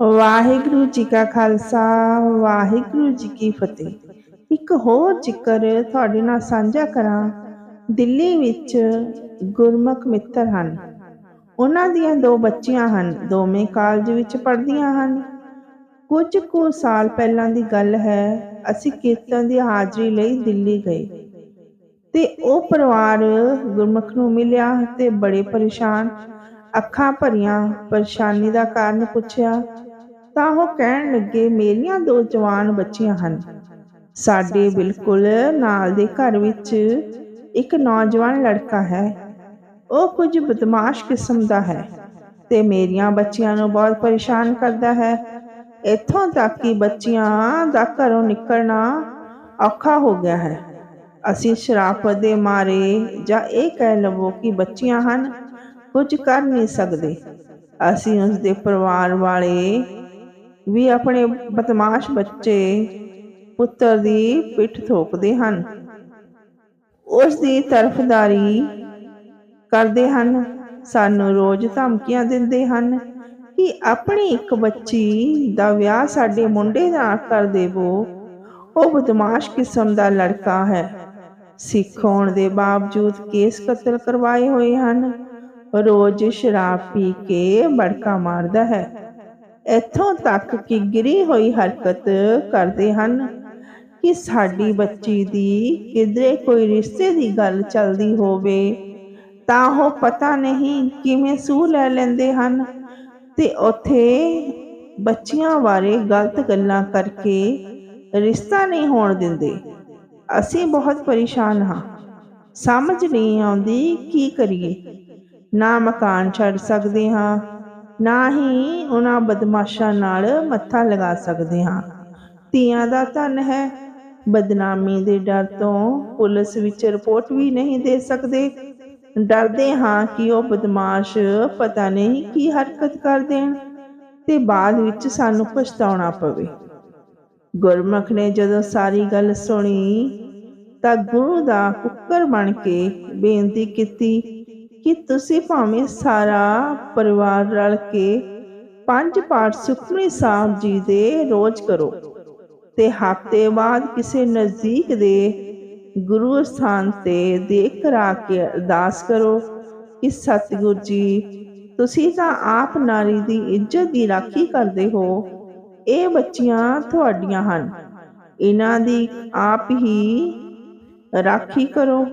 ਵਾਹਿਗੁਰੂ ਜੀ ਕਾ ਖਾਲਸਾ, ਵਾਹਿਗੁਰੂ ਜੀ ਕੀ ਫਤਿਹ। ਇੱਕ ਹੋਰ ਜ਼ਿਕਰ ਤੁਹਾਡੇ ਨਾਲ ਸਾਂਝਾ ਕਰਾਂ। ਦਿੱਲੀ ਵਿੱਚ ਗੁਰਮੁਖ ਮਿੱਤਰ ਹਨ। ਉਹਨਾਂ ਦੀਆਂ ਦੋ ਬੱਚੀਆਂ ਹਨ, ਦੋਵੇਂ ਕਾਲਜ ਵਿੱਚ ਪੜ੍ਹਦੀਆਂ ਹਨ। ਕੁਝ ਕੁ ਸਾਲ ਪਹਿਲਾਂ ਦੀ ਗੱਲ ਹੈ, ਅਸੀਂ ਕੀਰਤਨ ਦੀ ਹਾਜ਼ਰੀ ਲਈ ਦਿੱਲੀ ਗਏ। ਤੇ ਉਹ ਪਰਿਵਾਰ ਗੁਰਮੁਖ ਨੂੰ ਮਿਲਿਆ ਤੇ ਬੜੇ ਪਰੇਸ਼ਾਨ ਅੱਖਾਂ ਭਰੀਆਂ, ਪਰੇਸ਼ਾਨੀ ਦਾ ਕਾਰਨ ਪੁੱਛਿਆ ਤਾਂ ਉਹ ਕਹਿਣ ਲੱਗੇ, ਮੇਰੀਆਂ ਦੋ ਜਵਾਨ ਬੱਚੀਆਂ ਹਨ। ਸਾਡੇ ਬਿਲਕੁਲ ਨਾਲ ਦੇ ਘਰ ਵਿੱਚ ਇੱਕ ਨੌਜਵਾਨ ਲੜਕਾ ਹੈ। ਉਹ ਕੁਝ ਬਦਮਾਸ਼ ਕਿਸਮ ਦਾ ਹੈ ਤੇ ਮੇਰੀਆਂ ਬੱਚੀਆਂ ਨੂੰ ਬਹੁਤ ਪਰੇਸ਼ਾਨ ਕਰਦਾ ਹੈ। ਇੱਥੋਂ ਤੱਕ ਕਿ ਬੱਚੀਆਂ ਦਾ ਘਰੋਂ ਨਿਕਲਣਾ ਔਖਾ ਹੋ ਗਿਆ ਹੈ। ਅਸੀਂ ਸ਼ਰਾਫਤ ਦੇ ਮਾਰੇ ਜਾਂ ਇਹ ਕਹਿ ਲਵੋ ਕਿ ਬੱਚੀਆਂ ਹਨ, ਕੁਝ ਕਰ ਨਹੀਂ ਸਕਦੇ। ਅਸੀਂ ਉਸ ਦੇ ਪਰਿਵਾਰ ਵਾਲੇ ਵੀ ਆਪਣੇ ਬਦਮਾਸ਼ ਬੱਚੇ ਪੁੱਤਰ ਦੀ ਪਿੱਠ ਠੋਕਦੇ ਹਨ। ਉਸ ਦੀ ਤਰਫਦਾਰੀ ਕਰਦੇ ਹਨ। ਸਾਨੂੰ ਰੋਜ਼ ਧਮਕੀਆਂ ਦਿੰਦੇ ਹਨ ਕਿ ਆਪਣੀ ਇੱਕ ਬੱਚੀ ਦਾ ਵਿਆਹ ਸਾਡੇ ਮੁੰਡੇ ਨਾਲ ਕਰ ਦੇਵੋ। ਉਹ ਬਦਮਾਸ਼ ਕਿਸਮ ਦਾ ਲੜਕਾ ਹੈ। ਸਿੱਖ ਹੋਣ ਦੇ ਬਾਵਜੂਦ ਕੇਸ ਕਤਲ ਕਰਵਾਏ ਹੋਏ ਹਨ। ਰੋਜ਼ ਸ਼ਰਾਬ ਪੀ ਕੇ ਬੜਕਾ ਮਾਰਦਾ ਹੈ। ਇੱਥੋਂ ਤੱਕ ਕਿ ਗਿਰੀ ਹੋਈ ਹਰਕਤ ਕਰਦੇ ਹਨ ਕਿ ਸਾਡੀ ਬੱਚੀ ਦੀ ਕਿਧਰੇ ਕੋਈ ਰਿਸ਼ਤੇ ਦੀ ਗੱਲ ਚੱਲਦੀ ਹੋਵੇ, ਤਾਂ ਉਹ ਪਤਾ ਨਹੀਂ ਕਿਵੇਂ ਸੂਹ ਲੈ ਲੈਂਦੇ ਹਨ ਤੇ ਉੱਥੇ ਬੱਚੀਆਂ ਬਾਰੇ ਗਲਤ ਗੱਲਾਂ ਕਰਕੇ ਰਿਸ਼ਤਾ ਨਹੀਂ ਹੋਣ ਦਿੰਦੇ। ਅਸੀਂ ਬਹੁਤ ਪਰੇਸ਼ਾਨ ਹਾਂ। ਸਮਝ ਨਹੀਂ ਆਉਂਦੀ ਕੀ ਕਰੀਏ। ਨਾ ਮਕਾਨ ਛੱਡ ਸਕਦੇ ਹਾਂ ਨਾ ਹੀ ਉਹਨਾਂ ਬਦਮਾਸ਼ਾਂ ਨਾਲ ਮੱਥਾ ਲਗਾ ਸਕਦੇ ਹਾਂ। ਧੀਆਂ ਦਾ ਧਨ ਹੈ। ਬਦਨਾਮੀ ਦੇ ਡਰ ਤੋਂ ਪੁਲਿਸ ਵਿੱਚ ਰਿਪੋਰਟ ਵੀ ਨਹੀਂ ਦੇ ਸਕਦੇ। ਡਰਦੇ ਹਾਂ ਕਿ ਉਹ ਬਦਮਾਸ਼ ਪਤਾ ਨਹੀਂ ਕੀ ਹਰਕਤ ਕਰ ਦੇਣ ਤੇ ਬਾਅਦ ਵਿੱਚ ਸਾਨੂੰ ਪਛਤਾਉਣਾ ਪਵੇ। ਗੁਰਮੁਖ ਨੇ ਜਦੋਂ ਸਾਰੀ ਗੱਲ ਸੁਣੀ ਤਾਂ ਗੁਰੂ ਦਾ ਕੁੱਕਰ ਬਣ ਕੇ ਬੇਨਤੀ ਕੀਤੀ ਕਿ ਤੁਸੀਂ ਭਾਵੇਂ ਸਾਰਾ ਪਰਿਵਾਰ ਰਲ ਕੇ ਪੰਜ ਪਾਠ ਸੁਖਮਨੀ ਸਾਹਿਬ ਜੀ ਦੇ ਰੋਜ਼ ਕਰੋ ਤੇ ਹਫ਼ਤੇ ਬਾਅਦ ਕਿਸੇ ਨਜ਼ਦੀਕ ਦੇ ਗੁਰੂ ਸਥਾਨ ਤੇ ਦੇਖ ਕਰਾ ਕੇ ਅਰਦਾਸ ਕਰੋ ਕਿ ਸਤਿਗੁਰ ਜੀ, ਤੁਸੀਂ ਤਾਂ ਆਪ ਨਾਰੀ ਦੀ ਇੱਜ਼ਤ ਦੀ ਰਾਖੀ ਕਰਦੇ ਹੋ। ਇਹ ਬੱਚੀਆਂ ਤੁਹਾਡੀਆਂ ਹਨ। ਇਹਨਾਂ ਦੀ ਆਪ ਹੀ ਰਾਖੀ ਕਰੋ।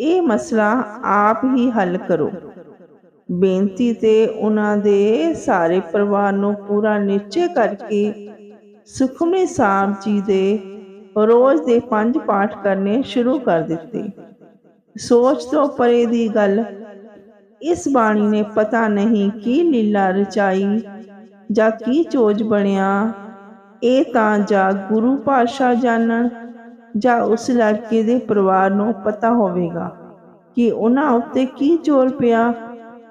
ਇਹ ਮਸਲਾ ਆਪ ਹੀ ਹੱਲ ਕਰੋ। ਬੇਨਤੀ ਤੇ ਉਹਨਾਂ ਦੇ ਸਾਰੇ ਪਰਿਵਾਰ ਨੂੰ ਪੂਰਾ ਨਿਸ਼ਚੈ ਕਰਕੇ ਸੁਖਮਨੀ ਸਾਹਿਬ ਜੀ ਦੇ ਰੋਜ਼ ਦੇ ਪੰਜ ਪਾਠ ਕਰਨੇ ਸ਼ੁਰੂ ਕਰ ਦਿੱਤੇ। ਸੋਚ ਤੋਂ ਪਰੇ ਦੀ ਗੱਲ, ਇਸ ਬਾਣੀ ਨੇ ਪਤਾ ਨਹੀਂ ਕੀ ਲੀਲਾ ਰਚਾਈ ਜਾਂ ਕੀ ਚੋਜ ਬਣਿਆ, ਇਹ ਤਾਂ ਜਾ ਗੁਰੂ ਪਾਸ਼ਾ ਜਾਣਨ ਜਾਂ ਉਸ ਲੜਕੇ ਦੇ ਪਰਿਵਾਰ ਨੂੰ ਪਤਾ ਹੋਵੇਗਾ ਕਿ ਉਹਨਾਂ ਉੱਤੇ ਕੀ ਜ਼ੋਰ ਪਿਆ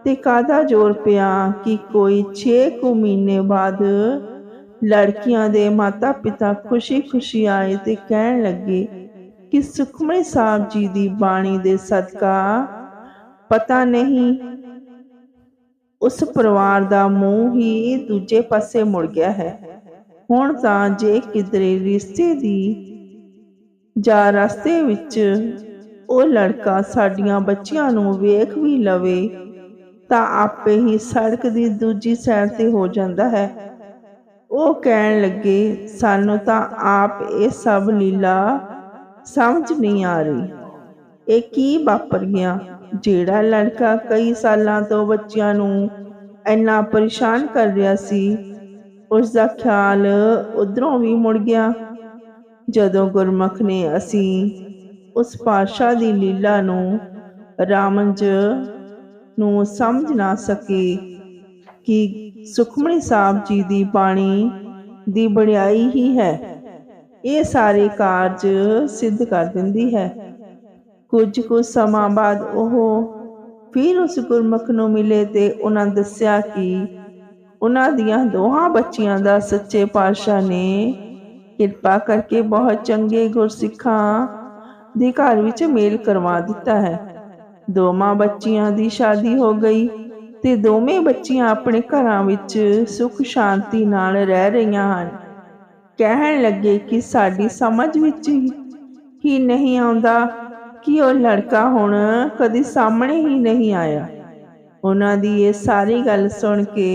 ਤੇ ਕਾਦਾ ਜ਼ੋਰ ਪਿਆ ਕਿ ਕੋਈ 6 ਕੁ ਮਹੀਨੇ ਬਾਅਦ ਲੜਕੀਆਂ ਦੇ ਮਾਤਾ-ਪਿਤਾ ਖੁਸ਼ੀ-ਖੁਸ਼ੀ ਆਏ ਤੇ ਕਹਿਣ ਲੱਗੇ ਕਿ ਸੁਖਮਨੀ ਸਾਹਿਬ ਜੀ ਦੀ ਬਾਣੀ ਦੇ ਸਦਕਾ ਪਤਾ ਨਹੀਂ, ਉਸ ਪਰਿਵਾਰ ਦਾ ਮੂੰਹ ਹੀ ਦੂਜੇ ਪਾਸੇ ਮੁੜ ਗਿਆ ਹੈ। ਹੁਣ ਤਾਂ ਜੇ ਕਿਧਰੇ ਰਿਸ਼ਤੇ ਦੀ ਜਾਂ ਰਸਤੇ ਵਿੱਚ ਉਹ ਲੜਕਾ ਸਾਡੀਆਂ ਬੱਚੀਆਂ ਨੂੰ ਵੇਖ ਵੀ ਲਵੇ, ਤਾਂ ਆਪੇ ਹੀ ਸੜਕ ਦੀ ਦੂਜੀ ਸਾਈਡ ਤੇ ਹੋ ਜਾਂਦਾ ਹੈ। ਉਹ ਕਹਿਣ ਲੱਗੇ, ਸਾਨੂੰ ਤਾਂ ਆਪ ਇਹ ਸਭ ਲੀਲਾ ਸਮਝ ਨਹੀਂ ਆ ਰਹੀ। ਇਹ ਕੀ ਵਾਪਰ ਗਿਆ ਜਿਹੜਾ ਲੜਕਾ ਕਈ ਸਾਲਾਂ ਤੋਂ ਬੱਚਿਆਂ ਨੂੰ ਇੰਨਾ ਪਰੇਸ਼ਾਨ ਕਰ ਰਿਹਾ ਸੀ ਉਸ ਦਾ ਖਿਆਲ ਉਧਰੋਂ ਵੀ ਮੁੜ ਗਿਆ। ਜਦੋਂ ਗੁਰਮੁਖ ਨੇ ਅਸੀਂ ਉਸ ਪਾਸ਼ਾ ਦੀ ਲੀਲਾ ਨੂੰ ਰਾਮੰਜ ਨੂੰ ਸਮਝ ਨਾ ਸਕੇ ਕਿ ਸੁਖਮਨੀ ਸਾਹਿਬ ਜੀ ਦੀ ਬਾਣੀ ਦੀ ਬੜਾਈ ਹੀ ਹੈ, ਇਹ ਸਾਰੇ ਕਾਰਜ ਸਿੱਧ ਕਰ ਦਿੰਦੀ ਹੈ। ਕੁਝ ਕੁ ਸਮਾਂ ਬਾਅਦ ਉਹ ਫਿਰ ਉਸ ਗੁਰਮੁਖ ਨੂੰ ਮਿਲੇ ਤੇ ਉਹਨਾਂ ਦੱਸਿਆ ਕਿ ਉਹਨਾਂ ਦੀਆਂ ਦੋਹਾਂ ਬੱਚੀਆਂ ਦਾ ਸੱਚੇ ਪਾਤਸ਼ਾਹ ਨੇ ਕਿਰਪਾ ਕਰਕੇ ਬਹੁਤ ਚੰਗੇ ਗੁਰਸਿੱਖਾਂ ਦੇ ਘਰ ਵਿੱਚ ਮੇਲ ਕਰਵਾ ਦਿੱਤਾ ਹੈ। ਦੋਵਾਂ ਬੱਚੀਆਂ ਦੀ ਸ਼ਾਦੀ ਹੋ ਗਈ ਤੇ ਦੋਵੇਂ ਬੱਚੀਆਂ ਆਪਣੇ ਘਰਾਂ ਵਿੱਚ ਸੁਖ ਸ਼ਾਂਤੀ ਨਾਲ ਰਹਿ ਰਹੀਆਂ ਹਨ। ਕਹਿਣ ਲੱਗੇ ਕਿ ਸਾਡੀ ਸਮਝ ਵਿੱਚ ਹੀ ਨਹੀਂ ਆਉਂਦਾ ਕਿ ਉਹ ਲੜਕਾ ਹੁਣ ਕਦੀ ਸਾਹਮਣੇ ਹੀ ਨਹੀਂ ਆਇਆ। ਉਹਨਾਂ ਦੀ ਇਹ ਸਾਰੀ ਗੱਲ ਸੁਣ ਕੇ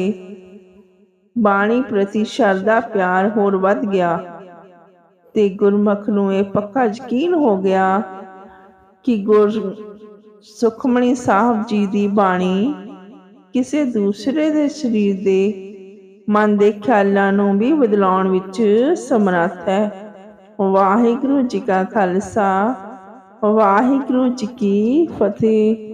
ਬਾਣੀ ਪ੍ਰਤੀ ਸ਼ਰਧਾ, ਪਿਆਰ ਹੋਰ ਵੱਧ ਗਿਆ। ਤੇ ਗੁਰਮੁਖ ਨੂੰ ਇਹ ਪੱਕਾ ਯਕੀਨ ਹੋ ਗਿਆ ਕਿ ਗੁਰ ਸੁਖਮਣੀ ਸਾਹਿਬ ਜੀ ਦੀ ਬਾਣੀ ਕਿਸੇ ਦੂਸਰੇ ਦੇ ਸਰੀਰ ਦੇ ਮਨ ਦੇ ਖਿਆਲਾਂ ਨੂੰ ਵੀ ਬਦਲਾਉਣ ਵਿੱਚ ਸਮਰੱਥ ਹੈ। ਵਾਹਿਗੁਰੂ ਜੀ ਕਾ ਖਾਲਸਾ, ਵਾਹਿਗੁਰੂ ਜੀ ਕੀ ਫਤਿਹ।